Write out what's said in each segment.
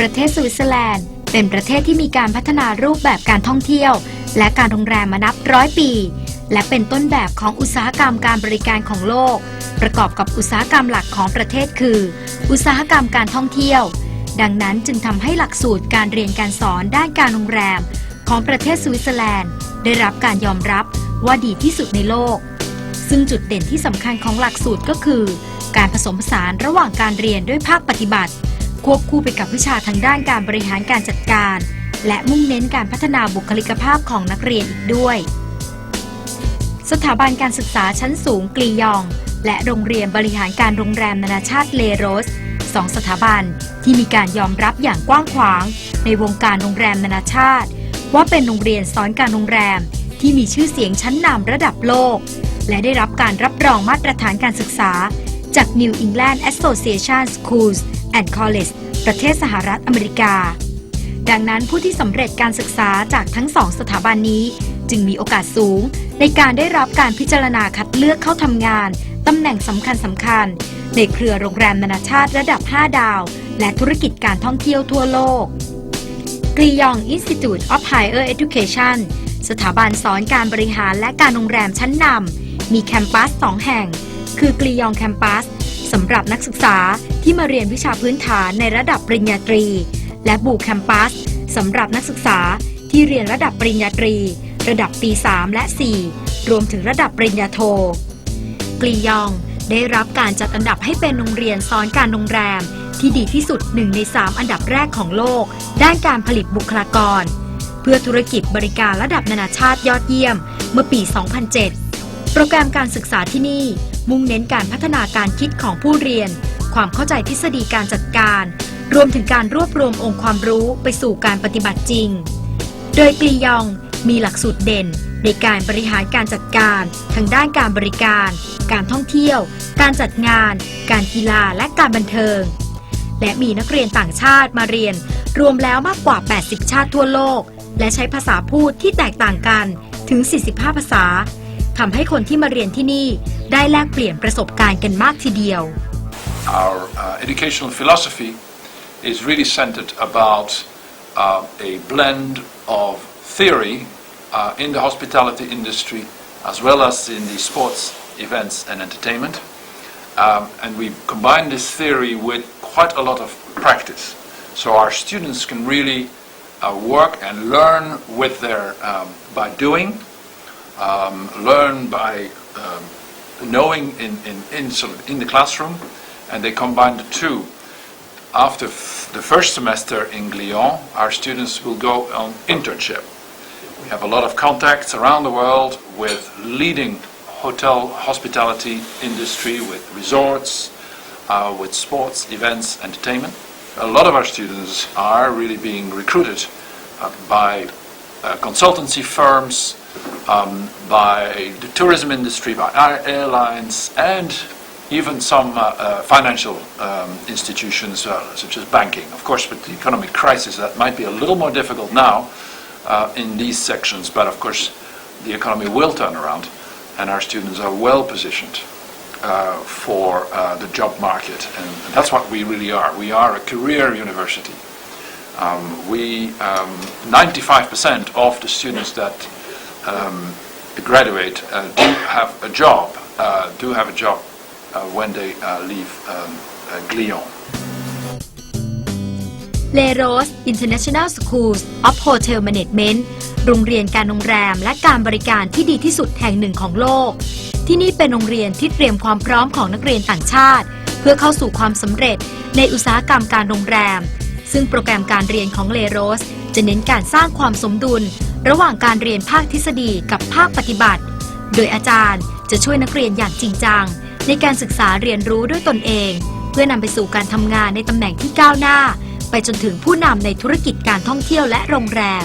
ประเทศสวิตเซอร์แลนด์ เป็นประเทศที่มีการพัฒนารูปแบบการท่องเที่ยว และการโรงแรมมานับร้อยปี และเป็นต้นแบบของอุตสาหกรรมการบริการของโลก ประกอบกับอุตสาหกรรมหลักของประเทศคือ อุตสาหกรรมการท่องเที่ยว ดังนั้นจึงทำให้หลักสูตรการเรียนการสอนด้านการโรงแรม ของประเทศสวิตเซอร์แลนด์ ได้รับการยอมรับว่าดีที่สุดในโลก ซึ่งจุดเด่นที่สำคัญของหลักสูตรก็คือ การผสมผสานระหว่างการเรียนด้วยภาคปฏิบัติ ควบคู่ไปกับวิชาทางด้านการบริหารการจัดการ และมุ่งเน้นการพัฒนาบุคลิกภาพของนักเรียนอีกด้วย สถาบันการศึกษาชั้นสูงกลียอง และโรงเรียนบริหารการโรงแรมนานาชาติเลโรสสองสถาบันที่มีการยอมรับอย่างกว้างขวาง ในวงการโรงแรมนานาชาติ ว่าเป็นโรงเรียนสอนการโรงแรมที่มีชื่อเสียงชั้นนำระดับโลก และได้รับการรับรองมาตรฐานการศึกษาจาก New England Association Schools and College ประเทศสหรัฐอเมริกา ดังนั้นผู้ที่สำเร็จการศึกษาจากทั้งสองสถาบันนี้ จึงมีโอกาสสูง ในการได้รับการพิจารณาคัดเลือกเข้าทำงานตำแหน่งสำคัญสำคัญๆในเครือโรงแรมนานาชาติระดับ 5 ดาว และธุรกิจการท่องเที่ยวทั่วโลกกรียอง Institute of Higher Education สถาบันสอนการบริหารและการโรงแรมชั้นนำมีแคมปัส 2 แห่ง คือกรียองแคมปัส สำหรับนักศึกษาที่มาเรียนวิชาพื้นฐานในระดับปริญญาตรี และบูแคมปัสสำหรับนักศึกษาที่เรียนระดับปริญญาตรี ระดับปี 3 และ 4 รวมถึงระดับปริญญาโทกลียองได้รับการจัดอันดับให้เป็นโรงเรียนสอนการโรงแรม ที่ดีที่สุดหนึ่งใน 3 อันดับแรกของโลก ด้านการผลิตบุคลากร เพื่อธุรกิจบริการระดับนานาชาติยอดเยี่ยม เมื่อปี 2007 โปรแกรมการศึกษาที่นี่ มุ่งเน้นการพัฒนาการคิดของผู้เรียน ความเข้าใจทฤษฎีการจัดการ รวมถึงการรวบรวมองค์ความรู้ไปสู่การปฏิบัติจริง โดยกลียองมีหลักสูตรเด่น ในการบริหารการจัดการ ทางด้านการบริการ การท่องเที่ยว การจัดงาน การกีฬาและการบันเทิง และมีนักเรียนต่างชาติมาเรียน รวมแล้วมากกว่า 80 ชาติทั่วโลก และใช้ภาษาพูดที่แตกต่างกันถึง 45 ภาษา ทำให้คนที่มาเรียนที่นี่ได้แลกเปลี่ยนประสบการณ์กันมากทีเดียว Our uh, educational philosophy is really centered about uh, a blend of theory uh, in the hospitality industry as well as in the sports events and entertainment. Um, and we combine this theory with quite a lot of practice. So our students can really uh, work and learn with their, um, by doing, um, learn by um, knowing in, in, in, sort of in the classroom, and they combine the two. After f- the first semester in Lyon, our students will go on internship. We have a lot of contacts around the world with leading hotel hospitality industry, with resorts, uh, with sports, events, entertainment. A lot of our students are really being recruited uh, by uh, consultancy firms, um, by the tourism industry, by our airlines, and even some uh, uh, financial um, institutions, uh, such as banking. Of course, with the economic crisis, that might be a little more difficult now uh, in these sections, but of course, the economy will turn around, and our students are well positioned uh, for uh, the job market, and that's what we really are. We are a career university. Um, we, um, 95% of the students that um, graduate uh, do have a job, uh, do have a job uh, when they uh, leave um, uh, Glion. Le Rose International Schools of Hotel Management โรงเรียนการโรงแรมและการบริการที่ดีที่สุดแห่งหนึ่งของโลก ที่นี่เป็นโรงเรียนที่เตรียมความพร้อมของนักเรียนต่างชาติ เพื่อเข้าสู่ความสำเร็จในอุตสาหกรรมการโรงแรม ซึ่งโปรแกรมการเรียนของเลโรสจะเน้นการสร้างความสมดุล ระหว่างการเรียนภาคทฤษฎีกับภาคปฏิบัติ โดยอาจารย์จะช่วยนักเรียนอย่างจริงจัง ในการศึกษาเรียนรู้ด้วยตนเอง เพื่อนำไปสู่การทำงานในตำแหน่งที่ก้าวหน้า ไปจนถึงผู้นำในธุรกิจการท่องเที่ยวและโรงแรม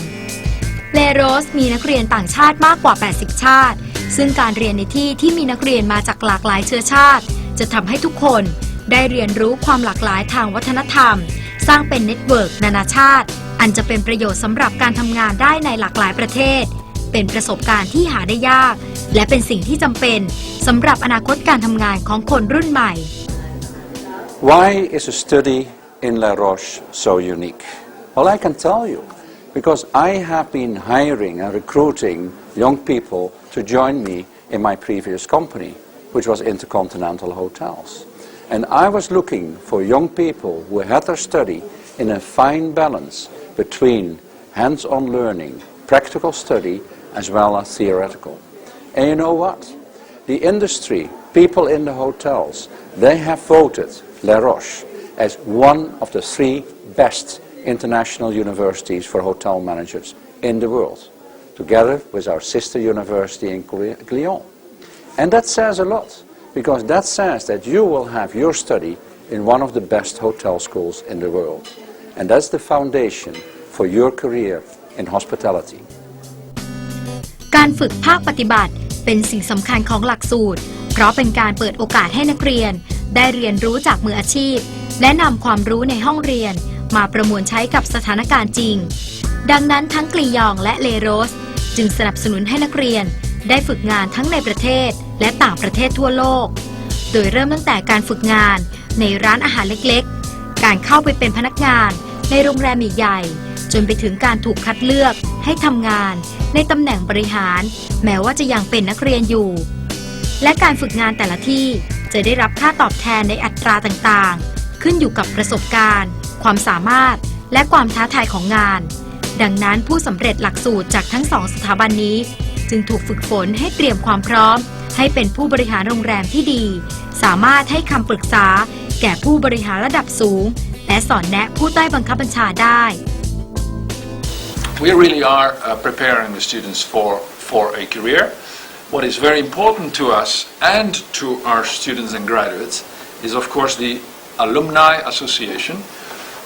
เลโรสมีนักเรียนต่างชาติมากกว่า 80 ชาติ ซึ่งการเรียนในที่ที่มีนักเรียนมาจากหลากหลายเชื้อชาติ จะทำให้ทุกคนได้เรียนรู้ความหลากหลายทางวัฒนธรรม สร้างเป็นเน็ตเวิร์กนานาชาติ อันจะเป็นประโยชน์สำหรับการทำงานได้ในหลากหลายประเทศ เป็นประสบการณ์ที่หาได้ยาก และเป็นสิ่งที่จำเป็นสำหรับอนาคตการทำงานของคนรุ่นใหม่ Why is a study in La Roche so unique? Well, I can tell you, because I have been hiring and recruiting young people to join me in my previous company, which was Intercontinental Hotels. And I was looking for young people who had their study in a fine balance between hands-on learning, practical study, as well as theoretical. And you know what? The industry, people in the hotels, they have voted La Roche as one of the three best international universities for hotel managers in the world, together with our sister university in Lyon. And that says a lot, because that says that you will have your study in one of the best hotel schools in the world. And that's the foundation for your career in hospitality. การฝึกภาคปฏิบัติเป็นสิ่งสำคัญของหลักสูตร เพราะเป็นการเปิดโอกาสให้นักเรียน ได้เรียนรู้จากมืออาชีพ และนำความรู้ในห้องเรียน มาประมวลใช้กับสถานการณ์จริง ดังนั้นทั้งกลียองและเลโรส จึงสนับสนุนให้นักเรียน ได้ฝึกงานทั้งในประเทศ และต่างประเทศทั่วโลก โดยเริ่มตั้งแต่การฝึกงานในร้านอาหารเล็กๆ การเข้าไปเป็นพนักงาน ในโรงแรมใหญ่ๆจนไปถึงการถูกคัดเลือกให้ทำงาน ในตำแหน่งบริหาร แม้ว่าจะยังเป็นนักเรียนอยู่ และการฝึกงานแต่ละที่จะได้รับค่าตอบแทนในอัตราต่างๆ ขึ้นอยู่กับประสบการณ์ ความสามารถและความท้าทายของงาน ดังนั้นผู้สำเร็จหลักสูตรจากทั้งสองสถาบันนี้ จึงถูกฝึกฝนให้เตรียมความพร้อม ให้เป็นผู้บริหารโรงแรมที่ดี สามารถให้คำปรึกษาแก่ผู้บริหารระดับสูง และสอนแนะผู้ใต้บังคับบัญชาได้ We really are uh, preparing the students for, for a career. What is very important to us and to our students and graduates is, of course, the Alumni Association.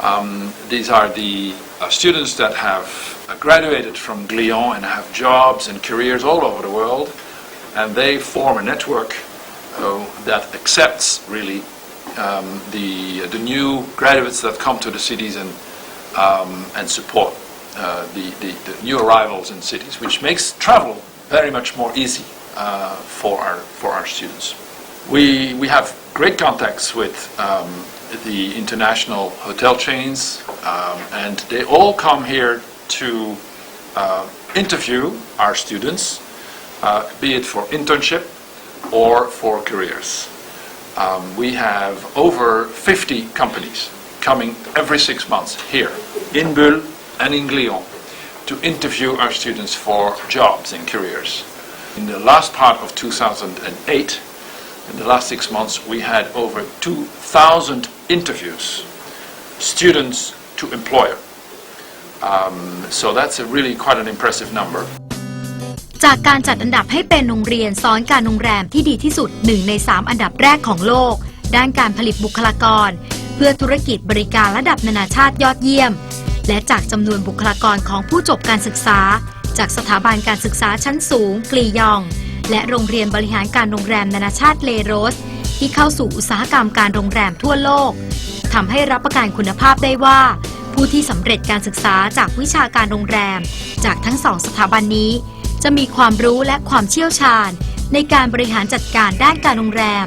Um, these are the uh, students that have uh, graduated from Glion and have jobs and careers all over the world, and they form a network uh, that accepts really um, the the new graduates that come to the cities and um, and support uh, the, the, the new arrivals in cities, which makes travel very much more easy uh, for our for our students. We we have great contacts with um, the international hotel chains, um, and they all come here to uh, interview our students, uh, be it for internship or for careers. Um, we have over 50 companies coming every six months here in Bulle and in Glion to interview our students for jobs and careers. In the last part of 2008, in the last six months, we had over 2,000 interviews, students to employer. Um, so that's a really quite an impressive number. จากการจัดอันดับให้เป็นโรงเรียนสอนการโรงแรมที่ดีที่สุด1ใน 3 อันดับแรกของโลก ด้านการผลิตบุคลากร เพื่อธุรกิจบริการระดับนานาชาติยอดเยี่ยม และจากจำนวนบุคลากรของผู้จบการศึกษา จากสถาบันการศึกษาชั้นสูงกลียอง และโรงเรียนบริหารการโรงแรมนานาชาติเลโรส ที่เข้าสู่อุตสาหกรรมการโรงแรมทั่วโลกทำให้รับประกันคุณภาพได้ว่าผู้ที่สำเร็จการศึกษาจากวิชาการโรงแรม จากทั้งสองสถาบันนี้ จะมีความรู้และความเชี่ยวชาญ ในการบริหารจัดการด้านการโรงแรม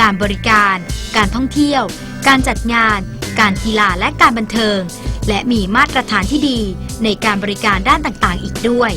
การบริการ การท่องเที่ยว การจัดงาน การกีฬาและการบันเทิง และมีมาตรฐานที่ดีในการบริการด้านต่างๆ อีกด้วย